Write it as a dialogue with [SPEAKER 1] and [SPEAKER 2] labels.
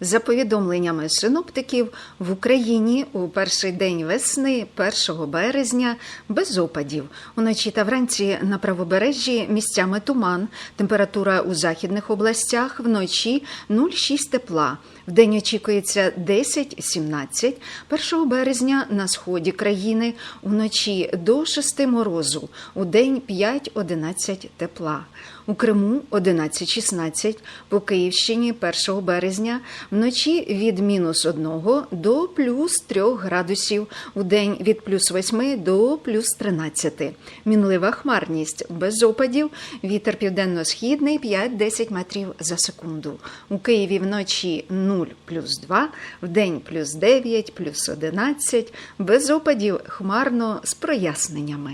[SPEAKER 1] За повідомленнями синоптиків, в Україні у перший день весни, 1 березня, без опадів. Уночі та вранці на правобережжі місцями туман. Температура у західних областях вночі 0,6 тепла. Вдень очікується 10-17. 1 березня на сході країни вночі до 6 морозу, у день 5-11 тепла. У Криму 11-16, по Київщині 1 березня вночі від мінус 1 до плюс 3 градусів, у день від плюс 8 до плюс 13. Мінлива хмарність без опадів, вітер південно-східний 5-10 метрів за секунду. У Києві вночі 0 плюс 2, в день плюс 9, плюс 11, без опадів хмарно з проясненнями.